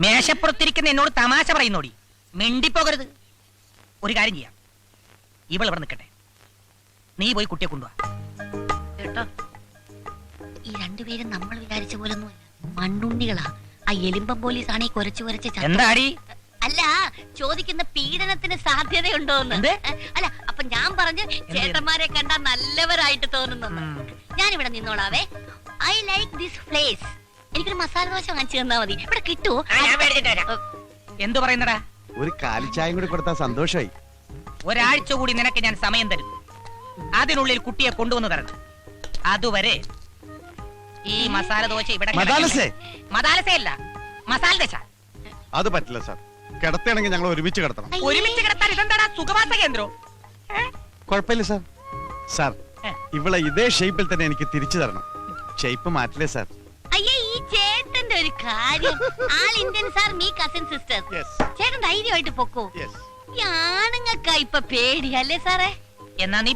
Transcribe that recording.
മേശപ്പുറത്തിരിക്കുന്ന എന്നോട് തമാശ പറയുന്നോടി. മിണ്ടിപ്പോകരുത്. ഒരു കാര്യം ചെയ്യാം. ഇവൾ ഇവിടെ നിൽക്കട്ടെ. നീ പോയി കുട്ടിയെ കൊണ്ടുവാ. കേട്ടോ ഈ രണ്ടുപേരും നമ്മൾ വിചാരിച്ച പോലൊന്നുമല്ല. മണ്ണുണ്ണികളാ. ആ എലിമ്പം പോലീസ് ആണ് ഈ കുരച്ചു കുരച്ച് എന്താടി? അല്ല ചോദിക്കുന്ന പീഡനത്തിന് സാധ്യതയുണ്ടോ എന്ന്. അല്ല അപ്പൊ ഞാൻ പറഞ്ഞ് ചേട്ടന്മാരെ കണ്ടാ നല്ലവരായിട്ട് തോന്നുന്നു. ഞാനിവിടെ നിന്നോളാവേ. ഐ ലൈക്ക് ദിസ് പ്ലേസ് എനിക്കൊരു മസാല ദോശ വാങ്ങിച്ചു തന്നാ മതി. ഇവിടെ കിട്ടുമോ എന്തു പറയുന്നടാ? ഒരു കാലിച്ചായം കൂടി കൊടുത്താൽ സന്തോഷമായി ഒരാഴ്ച കൂടി നിനക്ക് ഞാൻ സമയം തരും. അതിനുള്ളിൽ കുട്ടിയെ കൊണ്ടുവന്ന് തരണം. അതുവരെ ഈ മസാല ദോശ ഇവിടെ മദാലസേ? അല്ല മസാല ദശ. അത് പറ്റില്ല സാർ. കിടത്തണെങ്കിൽ ഞങ്ങൾ ഒരുമിച്ച് കിടത്തണം. അയ്യേ. ഒരുമിച്ച് കിടത്താൻ ഇതെന്താടാ സുഖവാസ കേന്ദ്രം? കുഴപ്പമില്ല സാർ. സാർ ഏ. ഇവളെ ഇതേ ഷേപ്പിൽ തന്നെ എനിക്ക് തിരിച്ചു തരണം. ഷേപ്പ് മാറ്റില്ലേ സാർ? ഒരു കാര്യം. All Indian sir me cousin sister yes ചേട്ടൻ ധൈര്യമായിട്ട് പൊക്കോ. യെസ് ഈ ആണുങ്ങൾക്കാ ഇപ്പൊ പേടിയല്ലേ സാറേ? എന്നാ നീ